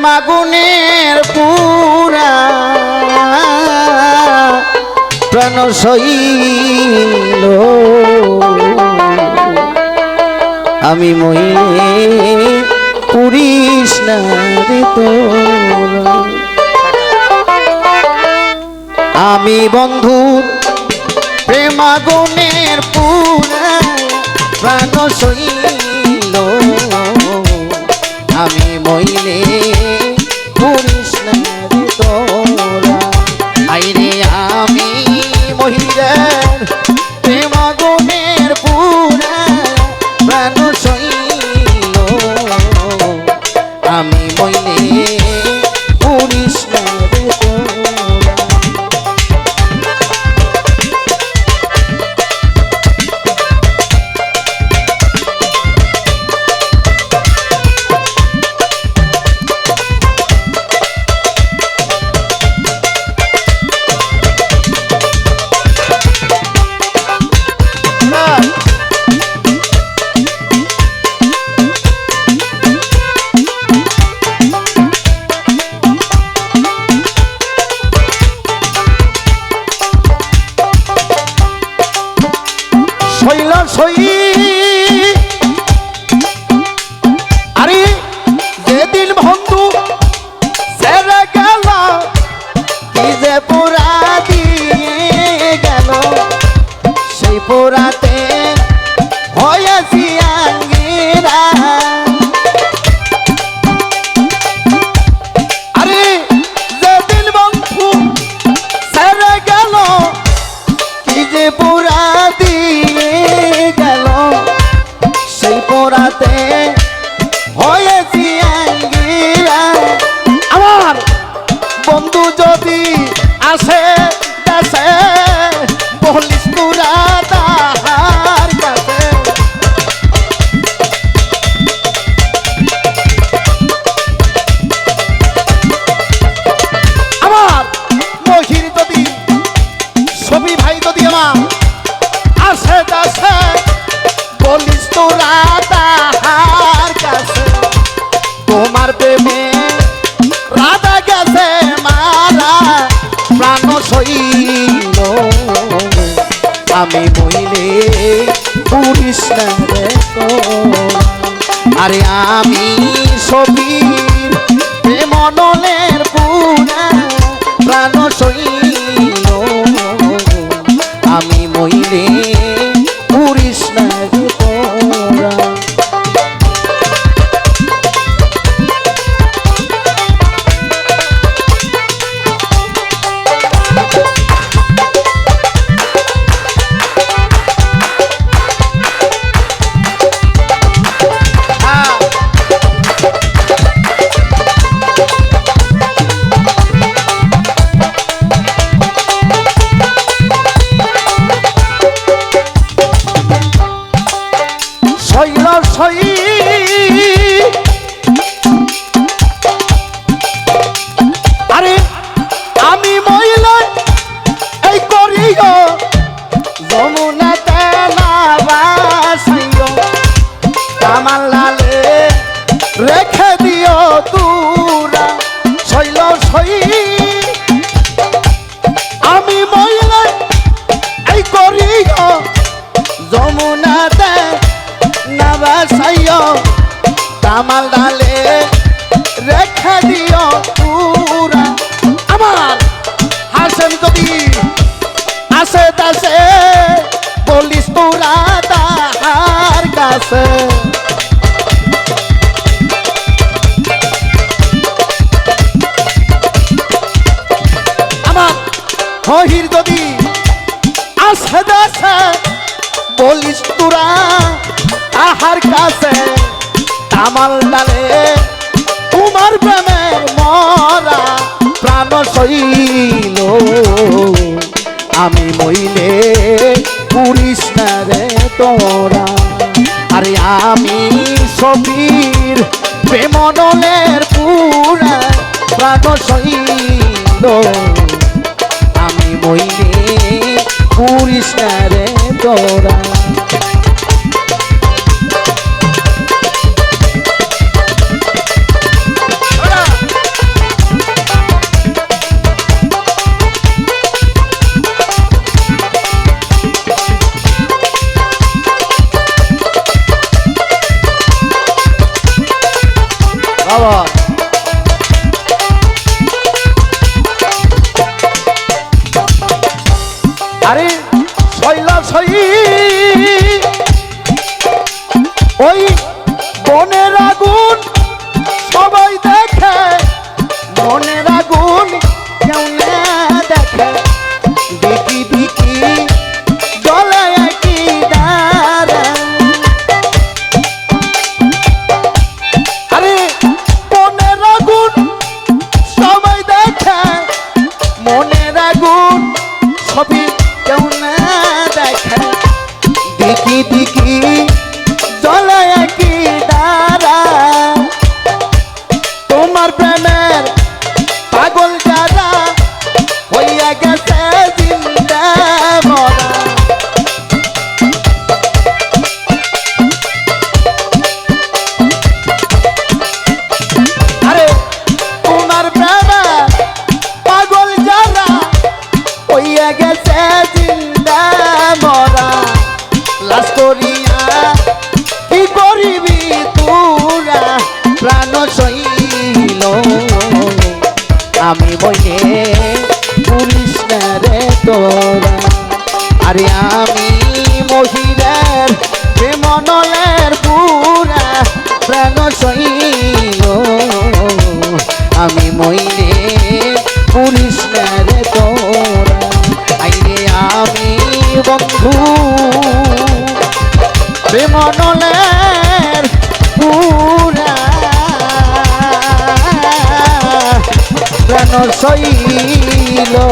প্রেমাগুনের পুরা। প্রাণ সইল। আমি মহিলে পুরিস। আমি বন্ধু প্রেমাগুনের পুরা। প্রাণ সইল। আমি মইলে শৈল সই আরে, যেদিন বন্ধু সেরে গেল যে পোড়া দিয়ে গেল, সেই পোড়াতে হয়েছি আঙ্গিরা। পোড়াতে হয়েছি আমার বন্ধু যদি আসে দেশে সইল আমি মইলে পুরিস আরে আমি সবির মনলের পুরা প্রাণ সইল আমার লালে রেখে দিও তুরা শৈল সই আমি মহিলা এই করিও যমুনাতে নাবাসাইও। তামাল ডালে রেখে দিও পুরা আমার হাসেন যদি আসে তাসে বলিস তোরা তাহার কাছে। বলিস তোরা আহার কাছে তামাল ডালে তোমার প্রেমের মরা প্রাণ সইল। আমি মইলে পুরিস না রে তোরা, আরে আমি সবীর প্রেমনলের পুরা প্রাণ সইল। আমি মইলে পুরিস না গোরা Bravo. Allez ওই আমার কইও আমি মইলে পুলিশ মেরে তোরা। আইরে আমি বন্ধু। বেমনলের পুরা। প্রাণ সইলো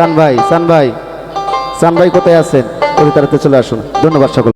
সান ভাই সান ভাই সান ভাই কোথায় আছেন? পরিতারাতে চলে আসুন। ধন্যবাদ সকল